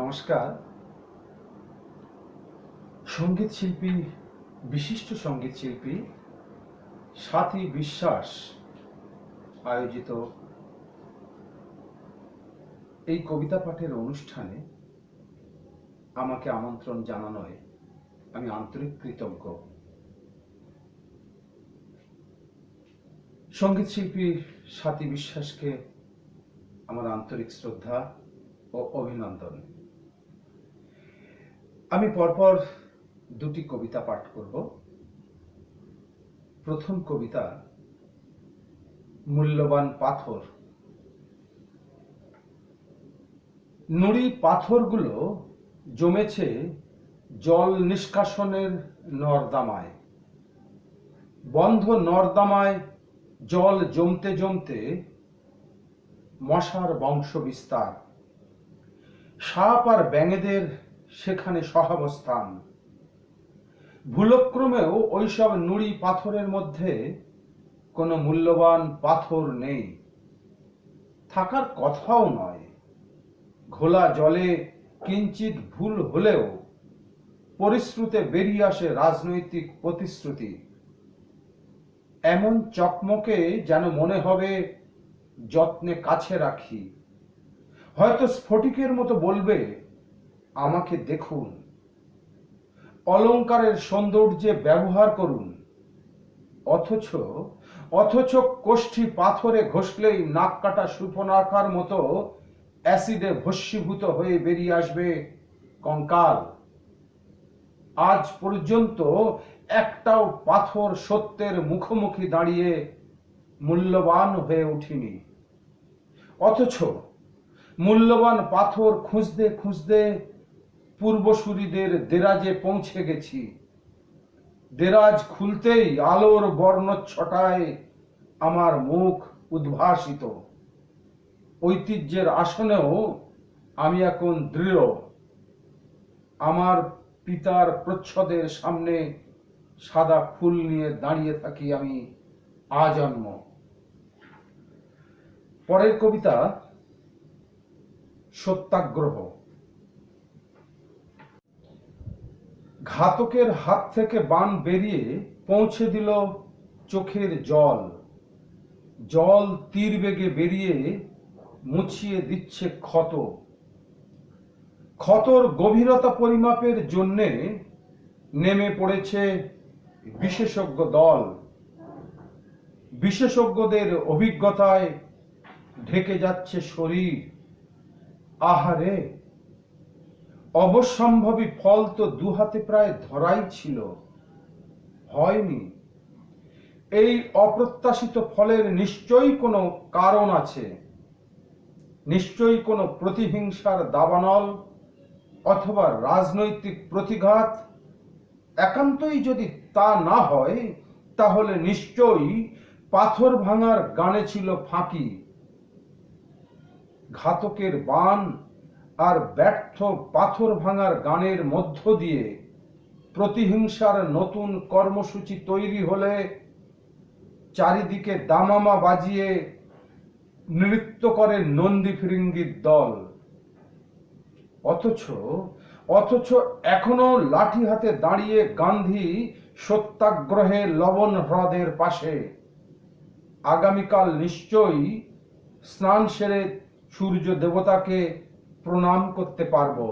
নমস্কার। সংগীত শিল্পী, বিশিষ্ট সংগীত শিল্পী সাথী বিশ্বাস আয়োজিত এই কবিতা পাঠের অনুষ্ঠানে আমাকে আমন্ত্রণ জানানোয় আমি আন্তরিক কৃতজ্ঞ। সংগীত শিল্পী সাথী বিশ্বাসকে আমার আন্তরিক শ্রদ্ধা ও অভিনন্দন। আমি পরপর দুটি কবিতা পাঠ করব। প্রথম কবিতা, মূল্যবান পাথর। নুড়ি পাথরগুলো জমেছে জল নিষ্কাশনের নর্দামায়। বন্ধ নর্দামায় জল জমতে জমতে মশার বংশ বিস্তার সাপ আর ব্যাঙেদের সেখানে সহাবস্থান। ভুলক্রমেও ওইসব নুড়ি পাথরের মধ্যে কোনো মূল্যবান পাথর নেই। থাকার কথাও নয়। ঘোলা জলে কিঞ্চিত ভুল হলেও পরিশ্রুতে বেরিয়ে আসে রাজনৈতিক প্রতিশ্রুতি। এমন চকমকে যেন মনে হবে যত্নে কাছে রাখি। হয়তো স্ফটিকের মতো বলবে আমাকে দেখুন। অলঙ্কারের সৌন্দর্যে ব্যবহার করুন। অথচ অথচ কোষ্ঠী পাথরে ঘষলেই নাক কাটা সুপনাকার মতো অ্যাসিডে ভস্মীভূত হয়ে বেরিয়ে আসবে কঙ্কাল। আজ পর্যন্ত একটাও পাথর সত্যের মুখোমুখি দাঁড়িয়ে মূল্যবান হয়ে উঠিনি। অথচ মূল্যবান পাথর খুঁজতে খুঁজতে পূর্বসূরিদের দেরাজে পৌঁছে গেছি। দেরাজ খুলতেই আলোর বর্ণচ্ছটায় আমার মুখ উদ্ভাসিত। ঐতিহ্যের আসনেও আমি এখন দৃঢ়। আমার পিতার প্রচ্ছদের সামনে সাদা ফুল নিয়ে দাঁড়িয়ে থাকি আমি আজন্ম। পরের কবিতা সত্যাগ্রহ। ঘাতকের হাত থেকে বান বেরিয়ে পৌঁছে দিল চোখের জল। জল তীর বেগে বেরিয়ে মুছিয়ে দিচ্ছে ক্ষত। ক্ষতর গভীরতা পরিমাপের জন্যে নেমে পড়েছে বিশেষজ্ঞ দল। বিশেষজ্ঞদের অভিজ্ঞতায় ঢেকে যাচ্ছে শরীর। আহারে! অবসম্ভবী ফল তো দুহাতে প্রায় ধরাই ছিল। হয়নি। এই অপ্রত্যাশিত ফলের নিশ্চয়ই কোনো কারণ আছে। নিশ্চয়ই কোনো প্রতিহিংসার দাবানল অথবা রাজনৈতিক প্রতিঘাত। একান্তই যদি তা না হয়, তাহলে নিশ্চয়ই পাথর ভাঙার গানে ছিল ফাঁকি। ঘাতকের বান আর ব্যর্থ পাথর ভাঙার গানের মধ্য দিয়ে প্রতিহিংসার নতুন কর্মসূচি তৈরি হলে চারিদিকে দামামা বাজিয়ে নৃত্য করে নন্দী ফিরিঙ্গির দল। অথচ অথচ এখনও লাঠি হাতে দাঁড়িয়ে গান্ধী সত্যাগ্রহে লবণ হ্রদের পাশে। আগামীকাল নিশ্চয়ই স্নান সেরে সূর্য দেবতাকে প্রণাম করতে পারবো